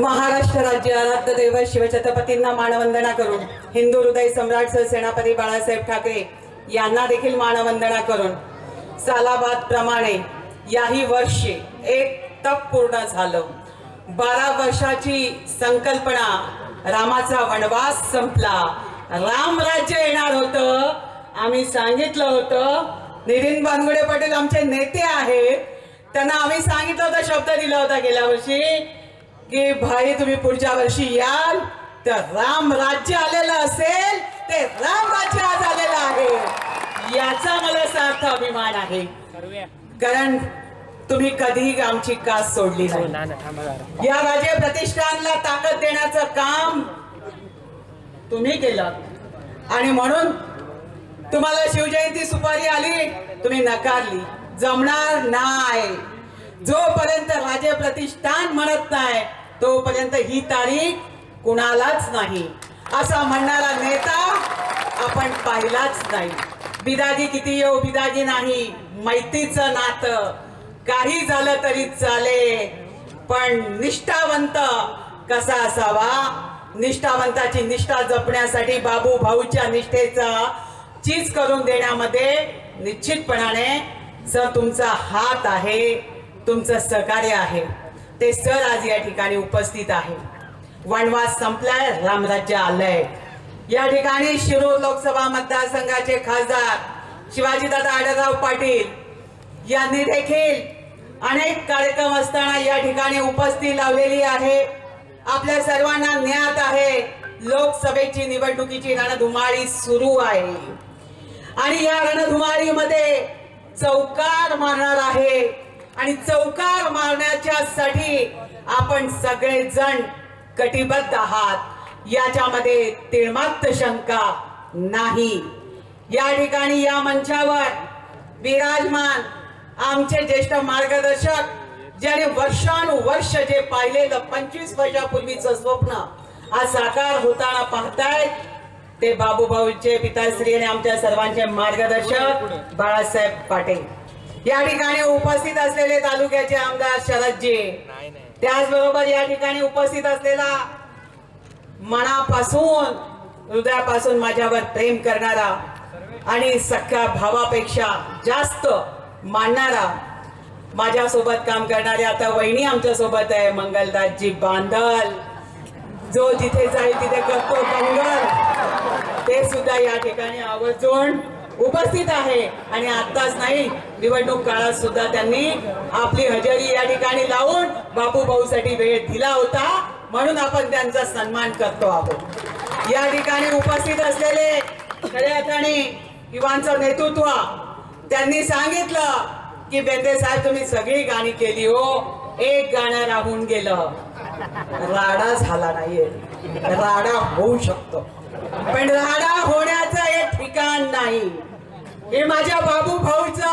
महाराष्ट्र राज्य आराध्य देव शिवछत्रपतींना मानवंदना करून हिंदू हृदय सम्राट सरसेनापती बाळासाहेब ठाकरे यांना देखील मानवंदना करून सालाबाद प्रमाणे याही वर्षी एक तप पूर्ण झालं. बारा वर्षाची संकल्पना रामाचा वनवास संपला. राम राज्य येणार होतं. आम्ही सांगितलं होतं. नितीन बानगुडे पटेल आमचे नेते आहेत. त्यांना आम्ही सांगितलं होता शब्द दिला होता गेल्या वर्षी. की भाई तुम्ही पुढच्या वर्षी याल तर राम राज्य आलेलं असेल ते राम राज्य आज आलेलं आहे. याचा मला सार्थ अभिमान आहे. कारण तुम्ही कधीही आमची कास सोडली नाही. या राजे प्रतिष्ठानला ताकद देण्याचं काम तुम्ही केलं. आणि म्हणून तुम्हाला शिवजयंती सुपारी आली तुम्ही नकारली. जमणार नाही. जोपर्यंत राजे प्रतिष्ठान म्हणत नाही तोपर्यंत ही तारीख कुणालाच नाही. असा म्हणणारा नेता आपण पाहिलाच नाही. बिदाजी किती येऊ बिदाजी नाही मैत्रीचं नातं. काही झालं तरी चाले पण निष्ठावंत कसा असावा? निष्ठावंताची निष्ठा जपण्यासाठी बाबू भाऊच्या निष्ठेचा चीज करून देण्यामध्ये निश्चितपणाने स तुमचा हात आहे तुमचं सहकार्य आहे. ते सर आज या ठिकाणी उपस्थित आहे. वनवास संपलाय रामराज्य आलंय. या ठिकाणी शिरूर लोकसभा मतदारसंघाचे खासदार शिवाजीदादा आडराव पाटील यांनी देखील अनेक कार्यक्रम असताना या ठिकाणी उपस्थिती लावलेली आहे. आपल्या सर्वांना ज्ञात आहे लोकसभेची निवडणुकीची रणधुमाळी सुरू आहे. आणि या रणधुमाळीमध्ये चौकार मारणार आहे. आणि चौकार मारण्याच्या साठी आपण सगळेजण कटिबद्ध आहात. याच्यामध्ये तिळमात्र शंका नाही. या ठिकाणी या मंचावर विराजमान आमचे ज्येष्ठ मार्गदर्शक ज्याने वर्षानुवर्ष जे पाहिलेलं पंचवीस वर्षापूर्वीचं स्वप्न आज साकार होताना पाहतायत ते बाबूभाऊचे पिताश्री आणि आमच्या सर्वांचे मार्गदर्शक बाळासाहेब पाटील. या ठिकाणी उपस्थित असलेले तालुक्याचे आमदार शरदजी. त्याचबरोबर या ठिकाणी उपस्थित असलेला मनापासून हृदयापासून माझ्यावर प्रेम करणारा आणि सख्या भावापेक्षा जास्त मानणारा माझ्या सोबत काम करणारे आता वहिनी आमच्यासोबत आहे मंगलदासजी बांधल जो जिथे जाईल तिथे करतो मंगल. ते सुद्धा या ठिकाणी आवर्जून उपस्थित आहे. आणि आताच नाही निवडणूक काळात सुद्धा त्यांनी आपली हजेरी या ठिकाणी लावून बापू भाऊसाठी वेळ दिला होता. म्हणून आपण त्यांचा सन्मान करतो आहोत. या ठिकाणी उपस्थित असलेले खऱ्या अर्थाने युवांचं नेतृत्व त्यांनी सांगितलं की बेंदे साहेब तुम्ही सगळी गाणी केली हो. एक गाणं राहून गेलं. राडा झाला नाहीये. राडा होऊ शकतो. पण राडा होण्याचं एक ठिकाण नाही. हे माझ्या बाबू भाऊचा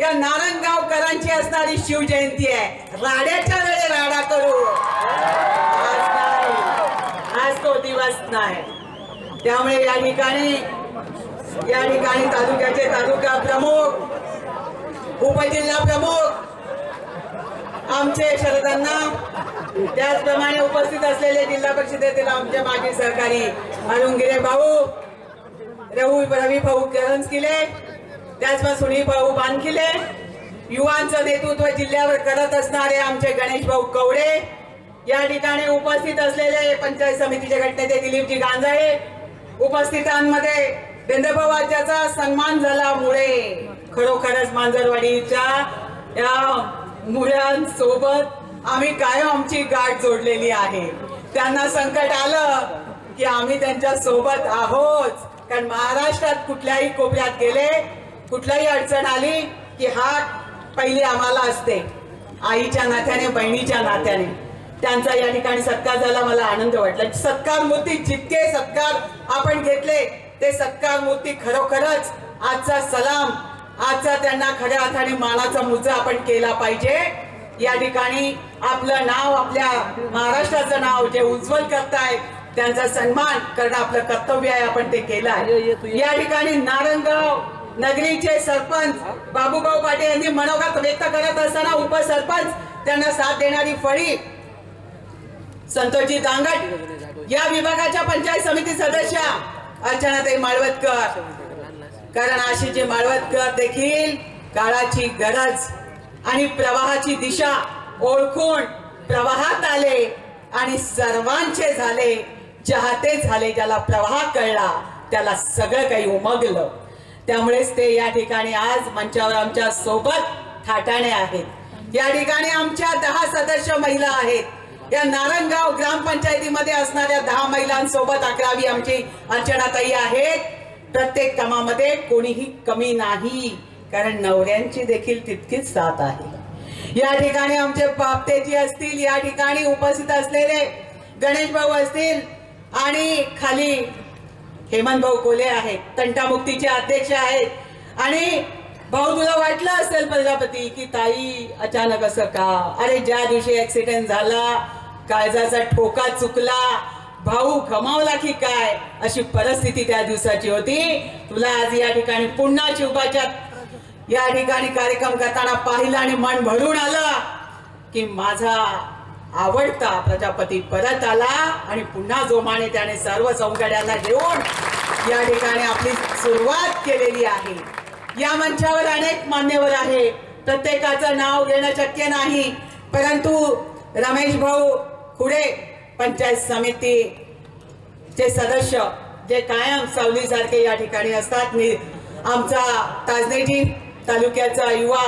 या नारायणगावकरांची असणारी शिवजयंती आहे. राड्याच्या वेळे राडा करू. आज आज तो दिवस नाही. त्यामुळे या ठिकाणी या ठिकाणी तालुक्याचे तालुका प्रमुख उपजिल्हा प्रमुख आमचे शरदांना त्याचप्रमाणे उपस्थित असलेले जिल्हा परिषदेतील आमचे माजी सहकारी अरुणगिरे भाऊ रवी रवी भाऊ करंजकिले त्याचप्रमाणे सुनील भाऊ बानकिले युवांचं नेतृत्व जिल्ह्यावर करत असणारे आमचे गणेश भाऊ कवडे या ठिकाणी उपस्थित असलेले पंचायत समितीचे गटनेते दिलीपजी गांजाळे उपस्थितांमध्ये बेंदभाऊ राज्याचा सन्मान झाल्यामुळे खरोखरच मांजरवाडीच्या या मुळ्यांसोबत आम्ही कायम आमची गाठ जोडलेली आहे. त्यांना संकट आलं की आम्ही त्यांच्यासोबत आहोत. कारण महाराष्ट्रात कुठल्याही कोपऱ्यात गेले कुठल्याही अडचण आली की हात पहिली आम्हाला असते. आईच्या नात्याने बहिणीच्या नात्याने. त्यांचा या ठिकाणी सत्कार झाला मला आनंद वाटला. सत्कार मूर्ती जितके सत्कार आपण घेतले ते सत्कार मूर्ती खरोखरच आजचा सलाम आजचा त्यांना खऱ्या अर्थाने मानाचा मुद्दा आपण केला पाहिजे. या ठिकाणी आपलं नाव आपल्या महाराष्ट्राचं नाव जे उज्ज्वल करतायत त्यांचा सन्मान करणं आपलं कर्तव्य आहे आपण ते केलं आहे. या ठिकाणी नारंगाव नगरीचे सरपंच बाबूभाऊ पाटील यांनी मनोगत व्यक्त करत असताना उपसरपंच त्यांना साथ देणारी फळी संतोषजी दांगट या विभागाच्या पंचायत समिती सदस्य अर्चनाताई माळवतकर. कारण आशिषजी माळवतकर देखील काळाची गरज आणि प्रवाहाची दिशा ओळखून प्रवाहात आले आणि सर्वांचे झाले चाहते झाले ज्याला प्रवाह कळला त्याला सगळं काही उमगलं. त्यामुळेच ते या ठिकाणी आज मंचावर आमच्यासोबत ठाटाणे आहेत. या ठिकाणी आमच्या दहा सदस्य महिला आहेत. या नारायणगाव ग्रामपंचायतीमध्ये असणाऱ्या दहा महिलांसोबत अकरावी आमची अर्चनाताई आहेत. प्रत्येक कामामध्ये कोणीही कमी नाही कारण नवऱ्यांची देखील तितकीच साथ आहे. या ठिकाणी आमचे बापतेजी असतील या ठिकाणी उपस्थित असलेले गणेश भाऊ असतील आणि खाली हेमंत भाऊ कोले आहेत तंटामुक्तीचे अध्यक्ष आहेत. आणि भाऊ तुला वाटलं असेल प्रजापती की ताई अचानक असं का? अरे ज्या दिवशी ऍक्सिडेंट झाला काळजाचा ठोका चुकला भाऊ गमावला की काय? अशी परिस्थिती त्या दिवसाची होती. तुला आज या ठिकाणी पुन्हा शिवबाच्या या ठिकाणी कार्यक्रम करताना पाहिलं आणि मन भरून आलं की माझा आवडता प्रजापती परत आला आणि पुन्हा जोमाने त्याने सर्व सौंदर्यांना घेऊन या ठिकाणी आपली सुरुवात केलेली आहे. या मंचावर अनेक मान्यवर आहे. प्रत्येकाचं नाव घेणं शक्य नाही. परंतु रमेश भाऊ खुडे पंचायत समिती चे सदस्य जे कायम सावलीसारखे या ठिकाणी असतात. आमचा ताजनेजी तालुक्याचा युवा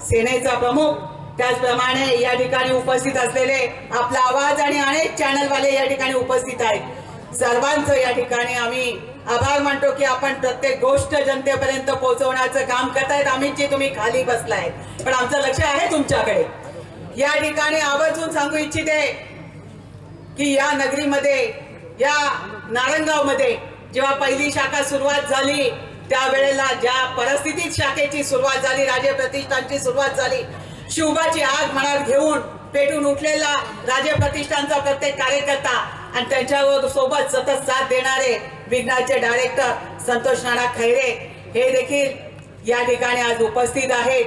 सेनेचा प्रमुख त्याचप्रमाणे या ठिकाणी उपस्थित असलेले आपला आवाज आणि अनेक चॅनलवाले या ठिकाणी उपस्थित आहेत. सर्वांचं या ठिकाणी आम्ही आभार मानतो की आपण प्रत्येक गोष्ट जनतेपर्यंत पोहोचवण्याचं काम करतायत. आम्हीची तुम्ही खाली बसलाय पण आमचं लक्ष आहे तुमच्याकडे. या ठिकाणी आवर्जून सांगू इच्छिते की या नगरीमध्ये या नारंगावमध्ये जेव्हा पहिली शाखा सुरुवात झाली त्यावेळेला ज्या परिस्थितीत शाखेची सुरुवात झाली राजे प्रतिष्ठानची सुरुवात झाली शिवबाची आग मनात घेऊन पेटून उठलेला राजे प्रतिष्ठानचा प्रत्येक कार्यकर्ता आणि त्यांच्यावर सोबत सतत साथ देणारे विघ्नाचे डायरेक्टर संतोष नाना खैरे हे देखील या ठिकाणी आज उपस्थित आहेत.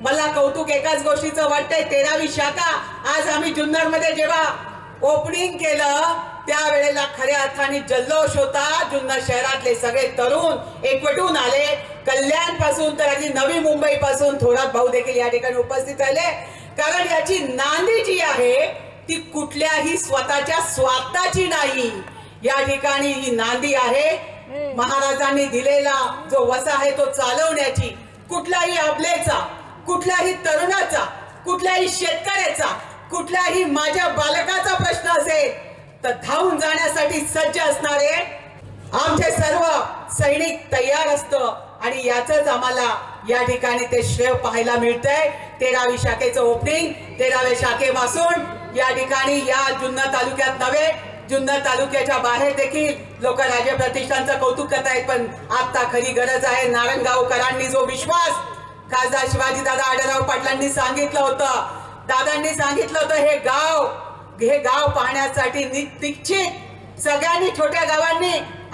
मला कौतुक एकाच गोष्टीचं वाटतंय तेरावी शाखा आज आम्ही जुन्नरमध्ये जेव्हा ओपनिंग केलं त्यावेळेला खऱ्या अर्थाने जल्लोष होता. जुन्नर शहरातले सगळे तरुण एकवटून आले. कल्याणपासून तर अगदी नवी मुंबई पासून थोरात भाऊ देखील या ठिकाणी उपस्थित राहिले. कारण याची नांदी जी आहे ती कुठल्याही स्वतःच्या स्वार्थाची नाही. या ठिकाणी ही नांदी आहे. महाराजांनी दिलेला जो वसा आहे तो चालवण्याची कुठल्याही अबलेचा कुठल्याही तरुणाचा कुठल्याही शेतकऱ्याचा कुठल्याही माझ्या बालकाचा प्रश्न असेल तर धावून जाण्यासाठी सज्ज असणारे आमचे सर्व सैनिक तयार असतं. आणि याचंच आम्हाला या ठिकाणी ते श्रेय पाहायला मिळतंय. तेरावी शाखेचं ओपनिंग तेराव्या शाखेपासून या ठिकाणी या जुन्नर तालुक्यात नव्हे जुन्नर तालुक्याच्या बाहेर देखील लोक राजे प्रतिष्ठानचं कौतुक करतायत पण आता खरी गरज आहे नारायणगावकरांनी जो विश्वास. खासदार शिवाजी दादा आढळराव पाटलांनी सांगितलं होतं. दादांनी सांगितलं होतं हे गाव हे गाव पाहण्यासाठी निश्चित सगळ्यांनी छोट्या गावांनी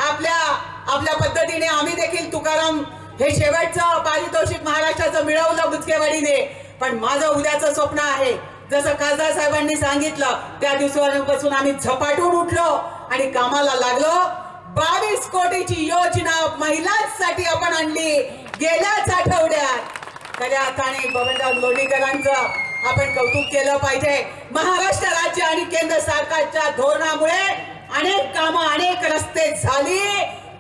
आपल्या आपल्या पद्धतीने आम्ही देखील तुकाराम हे शेवटचं पारितोषिक महाराष्ट्राचं मिळवलं बुचकेवाडीने पण माझं उद्याचं स्वप्न आहे. जसं खासदार साहेबांनी सांगितलं त्या दिवसापासून आम्ही झपाटून उठलो आणि कामाला लागलो. बावीस कोटीची योजना महिलांसाठी आपण आणली. गेल्याच आठवड्यात. खऱ्या अर्थाने बबनराव लोणीकरांचं आपण कौतुक केलं पाहिजे. महाराष्ट्र राज्य आणि केंद्र सरकारच्या धोरणामुळे अनेक कामं अनेक रस्ते झाली.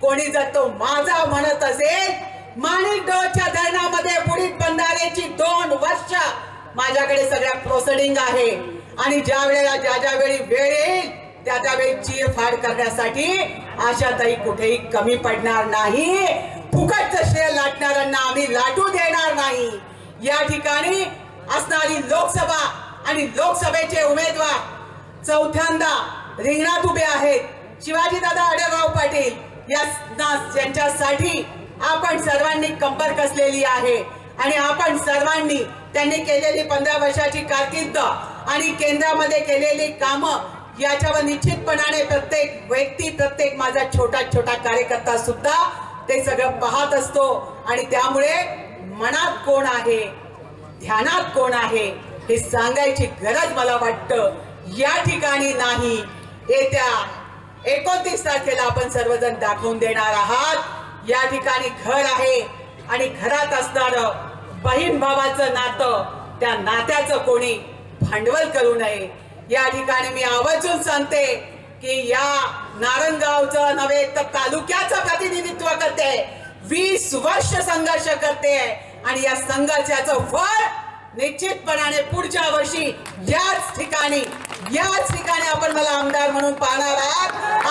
कोणी जर तो माझा म्हणत असेल माणिक डोळच्या धरणामध्ये बुडीत बंधाऱ्याची दोन वर्ष माझ्याकडे सगळ्या प्रोसिडिंग आहे. आणि ज्या वेळेला ज्या ज्या वेळी वेळ येईल त्या त्यावेळी चीरफाड करण्यासाठी आशाताई कुठेही कमी पडणार नाही. फुकटचं श्रेय लाटणाऱ्यांना आम्ही लाटू देणार नाही. या ठिकाणी असणारी लोकसभा आणि लोकसभेचे उमेदवार चौथ्यांदा रिंगणात उभे आहेत. शिवाजी दादा आढळराव पाटील यांच्यासाठी आपण सर्वांनी कंबर कसलेली आहे. आणि आपण सर्वांनी त्यांनी केलेली पंधरा वर्षाची कारकिर्द आणि केंद्रामध्ये केलेली कामं याच्यावर निश्चितपणाने प्रत्येक व्यक्ती प्रत्येक माझा छोटा छोटा कार्यकर्ता सुद्धा ते सगळं पाहत असतो. आणि त्यामुळे मनात कोण आहे? ध्यानात कोण आहे? हे सांगायची गरज मला वाटतं. या ठिकाणी नाही. येत्या एकोणतीस तारखेला आपण सर्वजण दाखवून देणार आहात. या ठिकाणी घर आहे आणि घरात असणार बहीण भावाचं नातं त्या नात्याचं कोणी भांडवल करू नये. या ठिकाणी मी आवर्जून सांगते की या नारंगावचं नव्हे तर तालुक्याचं प्रतिनिधित्व करते. वीस वर्ष संघर्ष करते आणि या संघर्षाचं फळ निश्चितपणाने पुढच्या वर्षी याच ठिकाणी याच ठिकाणी आपण मला आमदार म्हणून पाहणार आहात.